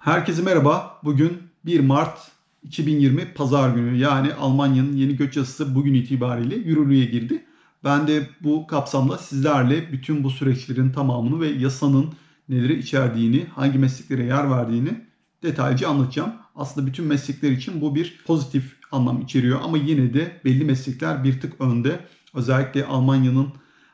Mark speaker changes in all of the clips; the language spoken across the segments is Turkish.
Speaker 1: Herkese merhaba. Bugün 1 Mart 2020 Pazar günü yani Almanya'nın yeni göç yasası bugün itibariyle yürürlüğe girdi. Ben de bu kapsamda sizlerle bütün bu süreçlerin tamamını ve yasanın neleri içerdiğini, hangi mesleklere yer verdiğini detaylıca anlatacağım. Aslında bütün meslekler için bu bir pozitif anlam içeriyor ama yine de belli meslekler bir tık önde. Özellikle Almanya'nın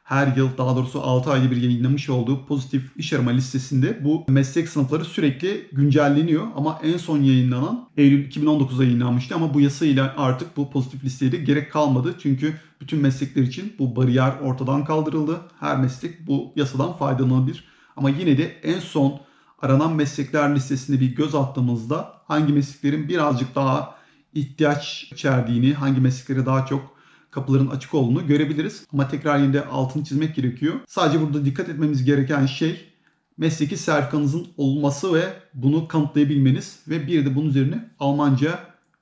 Speaker 1: her yıl daha doğrusu 6 ayda bir yayınlamış olduğu pozitif iş arama listesinde bu meslek sınıfları sürekli güncelleniyor. Ama en son yayınlanan Eylül 2019'da yayınlanmıştı ama bu yasayla artık bu pozitif listeye de gerek kalmadı. Çünkü bütün meslekler için bu bariyer ortadan kaldırıldı. Her meslek bu yasadan faydalanabilir. Ama yine de en son aranan meslekler listesinde bir göz attığımızda hangi mesleklerin birazcık daha ihtiyaç içerdiğini, hangi mesleklere daha çok kapıların açık olduğunu görebiliriz. Ama tekrar yine de altını çizmek gerekiyor. Sadece burada dikkat etmemiz gereken şey mesleki sertifikanızın olması ve bunu kanıtlayabilmeniz ve bir de bunun üzerine Almanca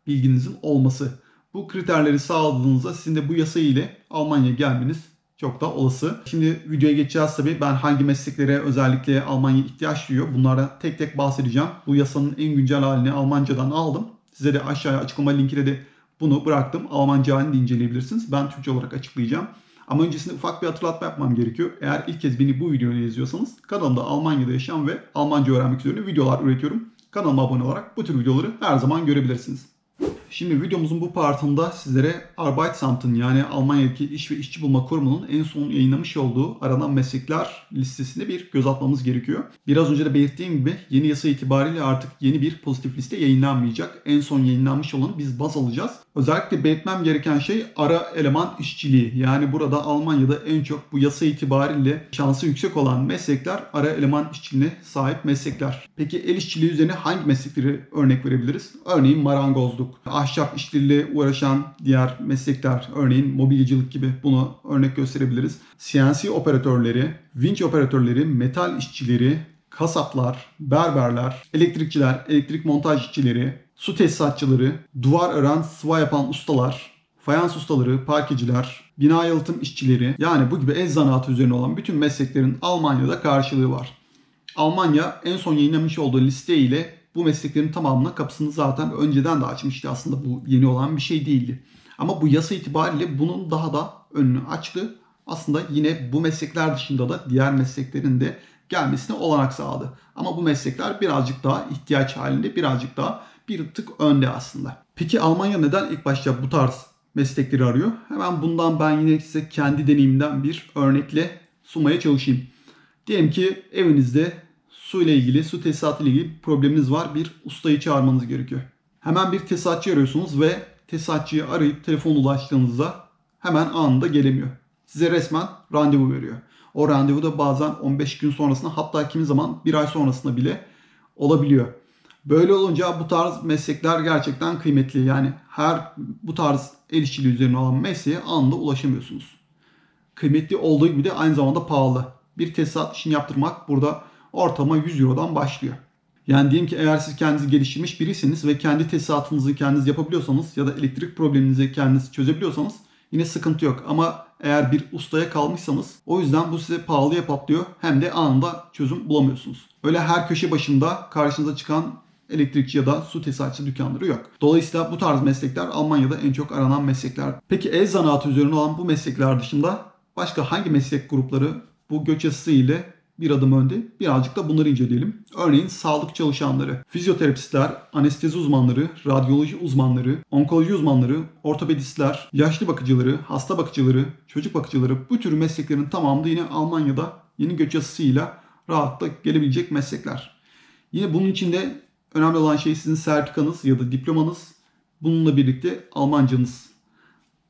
Speaker 1: bilginizin olması. Bu kriterleri sağladığınızda sizin de bu yasa ile Almanya'ya gelmeniz çok da olası. Şimdi videoya geçeceğiz tabii. Ben hangi mesleklere özellikle Almanya ihtiyaç duyuyor bunlara tek tek bahsedeceğim. Bu yasanın en güncel halini Almancadan aldım. Size de aşağıya açıklama linkine de bunu bıraktım. Almanca halini inceleyebilirsiniz. Ben Türkçe olarak açıklayacağım. Ama öncesinde ufak bir hatırlatma yapmam gerekiyor. Eğer ilk kez beni bu videoyu izliyorsanız kanalımda Almanya'da yaşayan ve Almanca öğrenmek üzere videolar üretiyorum. Kanalıma abone olarak bu tür videoları her zaman görebilirsiniz. Şimdi videomuzun bu partında sizlere Arbeitsamt'ın yani Almanya'daki İş ve İşçi Bulma Kurumu'nun en son yayınlamış olduğu aranan meslekler listesinde bir göz atmamız gerekiyor. Biraz önce de belirttiğim gibi yeni yasa itibariyle artık yeni bir pozitif liste yayınlanmayacak. En son yayınlanmış olanı biz baz alacağız. Özellikle belirtmem gereken şey ara eleman işçiliği. Yani burada Almanya'da en çok bu yasa itibariyle şansı yüksek olan meslekler ara eleman işçiliğine sahip meslekler. Peki el işçiliği üzerine hangi meslekleri örnek verebiliriz? Örneğin marangozluk, ahşap işçiliğiyle uğraşan diğer meslekler, örneğin mobilyacılık gibi bunu örnek gösterebiliriz. CNC operatörleri, vinç operatörleri, metal işçileri, kasaplar, berberler, elektrikçiler, elektrik montaj işçileri, su tesisatçıları, duvar ören, sıva yapan ustalar, fayans ustaları, parkeciler, bina yalıtım işçileri yani bu gibi el zanaatı üzerine olan bütün mesleklerin Almanya'da karşılığı var. Almanya en son yayınlamış olduğu liste ile bu mesleklerin tamamına kapısını zaten önceden de açmıştı. Aslında bu yeni olan bir şey değildi. Ama bu yasa itibariyle bunun daha da önünü açtı. Aslında yine bu meslekler dışında da diğer mesleklerin de gelmesine olanak sağladı. Ama bu meslekler birazcık daha ihtiyaç halinde, birazcık daha bir tık önde aslında. Peki Almanya neden ilk başta bu tarz meslekleri arıyor? Hemen bundan ben yine size kendi deneyimden bir örnekle sunmaya çalışayım. Diyelim ki evinizde su ile ilgili, su tesisatı ile ilgili probleminiz var. Bir ustayı çağırmanız gerekiyor. Hemen bir tesisatçı arıyorsunuz ve tesisatçıyı arayıp telefon ulaştığınızda hemen anında gelemiyor. Size resmen randevu veriyor. O randevu da bazen 15 gün sonrasında hatta kimi zaman bir ay sonrasında bile olabiliyor. Böyle olunca bu tarz meslekler gerçekten kıymetli. Yani her bu tarz el işçiliği üzerine olan mesleğe anında ulaşamıyorsunuz. Kıymetli olduğu gibi de aynı zamanda pahalı. Bir tesisat işini yaptırmak burada ortama 100 Euro'dan başlıyor. Yani diyelim ki eğer siz kendinizi geliştirmiş birisiniz ve kendi tesisatınızı kendiniz yapabiliyorsanız ya da elektrik probleminizi kendiniz çözebiliyorsanız yine sıkıntı yok. Ama eğer bir ustaya kalmışsanız o yüzden bu size pahalıya patlıyor hem de anında çözüm bulamıyorsunuz. Öyle her köşe başında karşınıza çıkan elektrikçi ya da su tesisatçı dükkanları yok. Dolayısıyla bu tarz meslekler Almanya'da en çok aranan meslekler. Peki el zanaatı üzerine olan bu meslekler dışında başka hangi meslek grupları bu göç yasası ile bir adım önde. Birazcık da bunları inceleyelim. Örneğin sağlık çalışanları, fizyoterapistler, anestezi uzmanları, radyoloji uzmanları, onkoloji uzmanları, ortopedistler, yaşlı bakıcıları, hasta bakıcıları, çocuk bakıcıları bu tür mesleklerin tamamı da yine Almanya'da yeni göç yasasıyla rahatlıkla gelebilecek meslekler. Yine bunun içinde önemli olan şey sizin sertifikanız ya da diplomanız. Bununla birlikte Almancanız.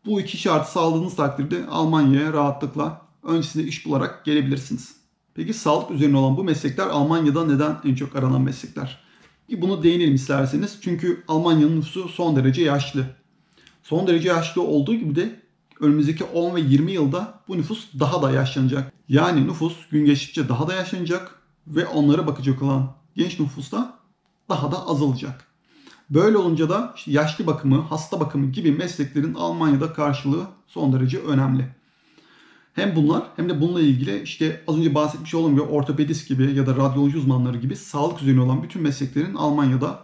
Speaker 1: Bu iki şartı sağladığınız takdirde Almanya'ya rahatlıkla öncesinde iş bularak gelebilirsiniz. Peki sağlık üzerine olan bu meslekler Almanya'da neden en çok aranan meslekler? Bunu değinelim isterseniz. Çünkü Almanya'nın nüfusu son derece yaşlı. Son derece yaşlı olduğu gibi de önümüzdeki 10 ve 20 yılda bu nüfus daha da yaşlanacak. Yani nüfus gün geçtikçe daha da yaşlanacak ve onlara bakacak olan genç nüfus da daha da azalacak. Böyle olunca da yaşlı bakımı, hasta bakımı gibi mesleklerin Almanya'da karşılığı son derece önemli. Hem bunlar hem de bununla ilgili işte az önce bahsetmiş olduğum gibi ortopedist gibi ya da radyoloji uzmanları gibi sağlık üzerine olan bütün mesleklerin Almanya'da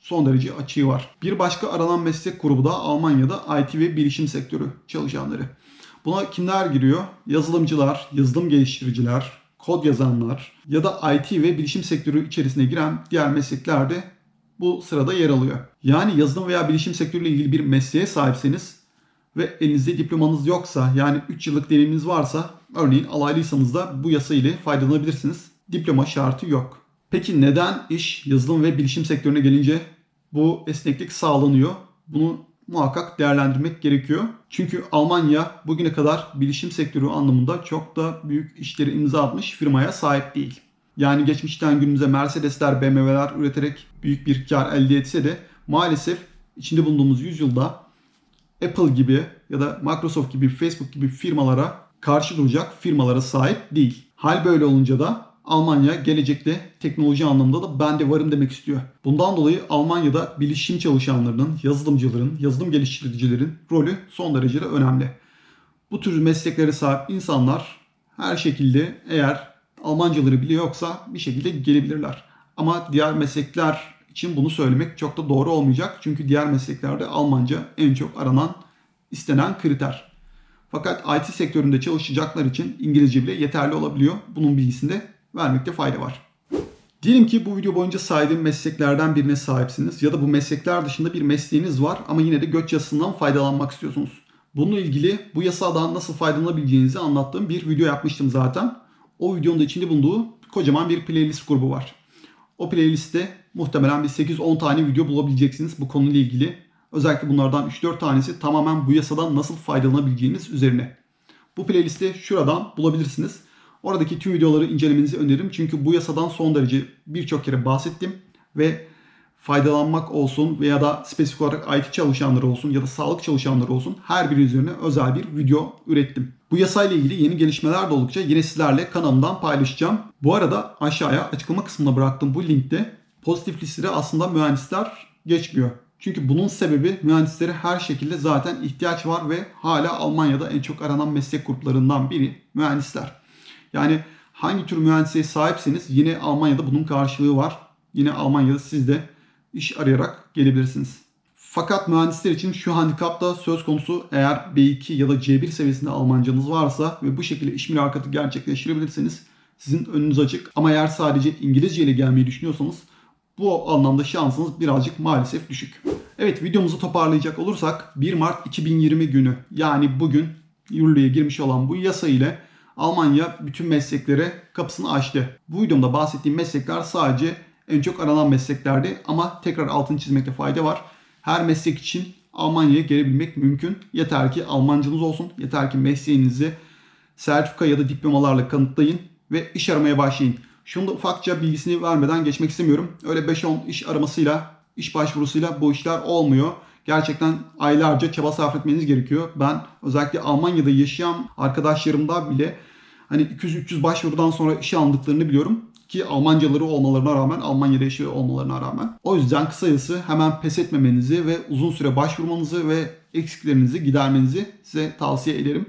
Speaker 1: son derece açığı var. Bir başka aranan meslek grubu da Almanya'da IT ve bilişim sektörü çalışanları. Buna kimler giriyor? Yazılımcılar, yazılım geliştiriciler, kod yazanlar ya da IT ve bilişim sektörü içerisine giren diğer meslekler de bu sırada yer alıyor. Yani yazılım veya bilişim sektörüyle ilgili bir mesleğe sahipseniz ve elinizde diplomanız yoksa yani 3 yıllık deneyiminiz varsa örneğin alaylıysanız da bu yasa ile faydalanabilirsiniz. Diploma şartı yok. Peki neden iş yazılım ve bilişim sektörüne gelince bu esneklik sağlanıyor? Bunu muhakkak değerlendirmek gerekiyor. Çünkü Almanya bugüne kadar bilişim sektörü anlamında çok da büyük işleri imza atmış firmaya sahip değil. Yani geçmişten günümüze Mercedesler, BMW'ler üreterek büyük bir kar elde etse de maalesef içinde bulunduğumuz yüzyılda Apple gibi ya da Microsoft gibi, Facebook gibi firmalara karşı duracak firmalara sahip değil. Hal böyle olunca da Almanya gelecekte teknoloji anlamında da ben de varım demek istiyor. Bundan dolayı Almanya'da bilişim çalışanlarının, yazılımcıların, yazılım geliştiricilerin rolü son derece de önemli. Bu tür mesleklere sahip insanlar her şekilde eğer Almancaları bile yoksa bir şekilde gelebilirler. Ama diğer meslekler için bunu söylemek çok da doğru olmayacak. Çünkü diğer mesleklerde Almanca en çok aranan, istenen kriter. Fakat IT sektöründe çalışacaklar için İngilizce bile yeterli olabiliyor. Bunun bilgisini de vermekte fayda var. Diyelim ki bu video boyunca saydığım mesleklerden birine sahipsiniz ya da bu meslekler dışında bir mesleğiniz var ama yine de göç yasasından faydalanmak istiyorsunuz. Bununla ilgili bu yasadan nasıl faydalanabileceğinizi anlattığım bir video yapmıştım zaten. O videonun da içinde bulunduğu kocaman bir playlist grubu var. O playlistte muhtemelen bir 8-10 tane video bulabileceksiniz bu konuyla ilgili. Özellikle bunlardan 3-4 tanesi tamamen bu yasadan nasıl faydalanabileceğiniz üzerine. Bu playlisti şuradan bulabilirsiniz. Oradaki tüm videoları incelemenizi öneririm. Çünkü bu yasadan son derece birçok kere bahsettim. Ve faydalanmak olsun veya da spesifik olarak IT çalışanları olsun ya da sağlık çalışanları olsun her biri üzerine özel bir video ürettim. Bu yasayla ilgili yeni gelişmeler de oldukça yine sizlerle kanalımdan paylaşacağım. Bu arada aşağıya açıklama kısmına bıraktığım bu linkte pozitif listede aslında mühendisler geçmiyor. Çünkü bunun sebebi mühendislere her şekilde zaten ihtiyaç var ve hala Almanya'da en çok aranan meslek gruplarından biri mühendisler. Yani hangi tür mühendisliğe sahipseniz yine Almanya'da bunun karşılığı var. Yine Almanya'da siz de iş arayarak gelebilirsiniz. Fakat mühendisler için şu handikap da söz konusu eğer B2 ya da C1 seviyesinde Almancanız varsa ve bu şekilde iş mülakatı gerçekleştirebilirseniz sizin önünüz açık. Ama eğer sadece İngilizce ile gelmeyi düşünüyorsanız bu anlamda şansınız birazcık maalesef düşük. Evet videomuzu toparlayacak olursak 1 Mart 2020 günü yani bugün yürürlüğe girmiş olan bu yasa ile Almanya bütün mesleklere kapısını açtı. Bu videomda bahsettiğim meslekler sadece en çok aranan mesleklerdi ama tekrar altını çizmekte fayda var. Her meslek için Almanya'ya gelebilmek mümkün. Yeter ki Almancanız olsun. Yeter ki mesleğinizi sertifika ya da diplomalarla kanıtlayın ve iş aramaya başlayın. Şunu da ufakça bilgisini vermeden geçmek istemiyorum. Öyle 5-10 iş aramasıyla, iş başvurusuyla bu işler olmuyor. Gerçekten aylarca çaba sarf etmeniz gerekiyor. Ben özellikle Almanya'da yaşayan arkadaşlarımda bile hani 200-300 başvurudan sonra işe aldıklarını biliyorum ki Almancaları olmalarına rağmen, Almanya'da yaşıyor olmalarına rağmen. O yüzden kısacası hemen pes etmemenizi ve uzun süre başvurmanızı ve eksiklerinizi gidermenizi size tavsiye ederim.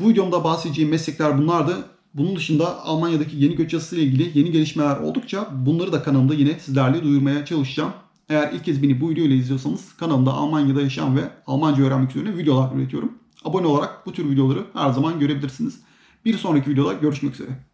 Speaker 1: Bu videomda bahsedeceğim meslekler bunlardı. Bunun dışında Almanya'daki yeni göç yasası ile ilgili yeni gelişmeler oldukça bunları da kanalımda yine sizlerle duyurmaya çalışacağım. Eğer ilk kez beni bu videoyla izliyorsanız kanalımda Almanya'da yaşayan ve Almanca öğrenmek üzere videolar üretiyorum. Abone olarak bu tür videoları her zaman görebilirsiniz. Bir sonraki videoda görüşmek üzere.